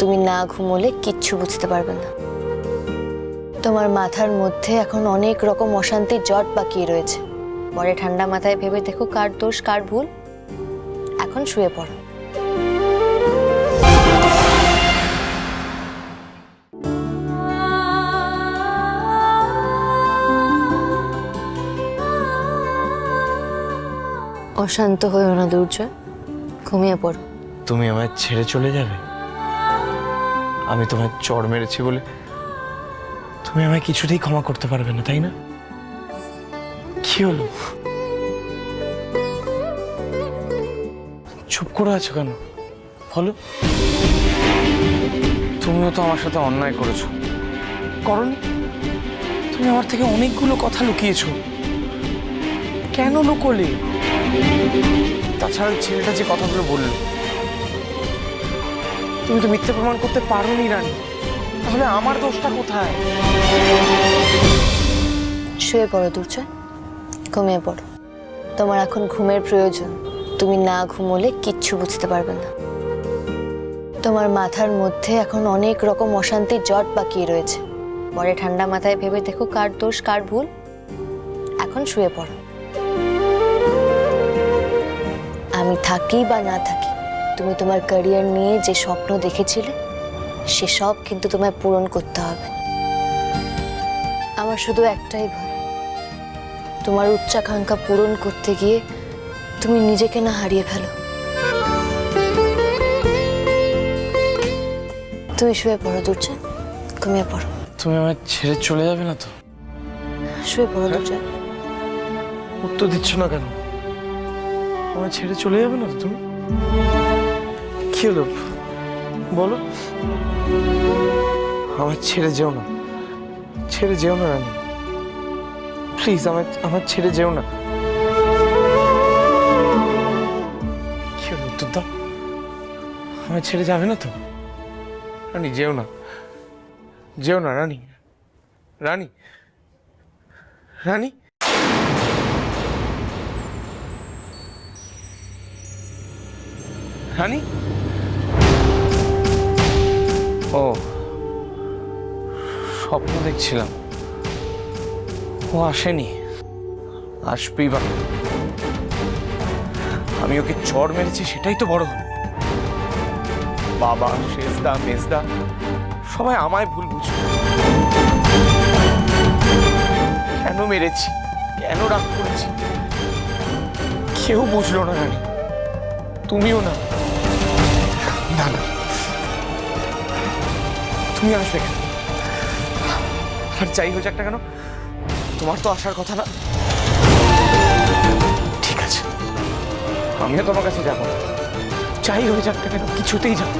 তুমি না ঘুমোলে কিচ্ছু বুঝতে পারবে না। তোমার মাথার মধ্যে এখন অনেক রকম অশান্তির জট বাকিয়ে রয়েছে। পরে ঠান্ডা মাথায় ভেবে দেখো কার দোষ, কার ভুল। এখন শুয়ে পড়ো। অশান্ত হয়েও না দুর্জয়, ঘুমিয়ে পড়ো। তুমি আমায় ছেড়ে চলে যাবে? আমি তোমায় চড় মেরেছি বলে তুমি আমায় কিছুতেই ক্ষমা করতে পারবে না, তাই না? কি হলো? চুপ করে আছো কেন? বলো। তুমিও তো আমার সাথে অন্যায় করেছ। করনি? তুমি আমার থেকে অনেকগুলো কথা লুকিয়েছো। কেন লুকোলে? তাছাড়া ছেলেটা যে কথাগুলো বলল তুমি তো মিথ্যে প্রমাণ করতে পারোনি রানী। তাহলে আমার দোষটা কোথায়? শুয়ে পড়ো, দুর্জয়। ঘুমিয়ে পড়ো। তোমার এখন ঘুমের প্রয়োজন। তুমি না ঘুমোলে কিচ্ছু বুঝতে পারবে না। তোমার মাথার মধ্যে এখন অনেক রকম অশান্তির জট বাকিয়ে রয়েছে। পরে ঠান্ডা মাথায় ভেবে দেখো কার দোষ, কার ভুল। এখন শুয়ে পড়ো। আমি থাকি বা না থাকি তুমি তোমার ক্যারিয়ার নিয়ে যে স্বপ্ন দেখেছিলে সেসব কিন্তু তোমায় পূরণ করতে হবে। আমার শুধু একটাই ভয় তোমার উচ্চাকাঙ্ক্ষা পূরণ করতে গিয়ে তুমি নিজেকে না হারিয়ে ফেলো। তুমি শুয়ে পড়ো দুর্জয় ঘুমিয়ে পড়ো। তুমি আমার ছেড়ে চলে যাবে না তো? শুয়ে পড়ো দুর্জয় উত্তর দিচ্ছ না কেন? আমায় ছেড়ে চলে যাবে না তো তুমি? কি বলো। আমার ছেড়ে যেও না। ছেড়ে যেও না, রানী। প্লিজ আমার আমার ছেড়ে যেও না। কি হলো উত্তর দাও আমার ছেড়ে যাবে না তো? রানী, যেও না। যেও না, রানী। রানী। রানী রানী ও, স্বপ্ন দেখছিলাম। ও আসেনি। আসবেই বা। আমি ওকে চড় মেরেছি, সেটাই তো বড় হলো। বাবা, শেষদা মেজদা সবাই আমায় ভুল বুঝলো কেন মেরেছি? কেন রাগ করেছি? কেউ বুঝলো না, রানী। তুমিও না। না না। তুমি আসবে কেন? আর যাই হয়ে একটা কেন, তোমার তো আসার কথা না। ঠিক আছে, আমিও তোমার কাছে যাব। যাই হয়ে যাক কেন, কিছুতেই যাব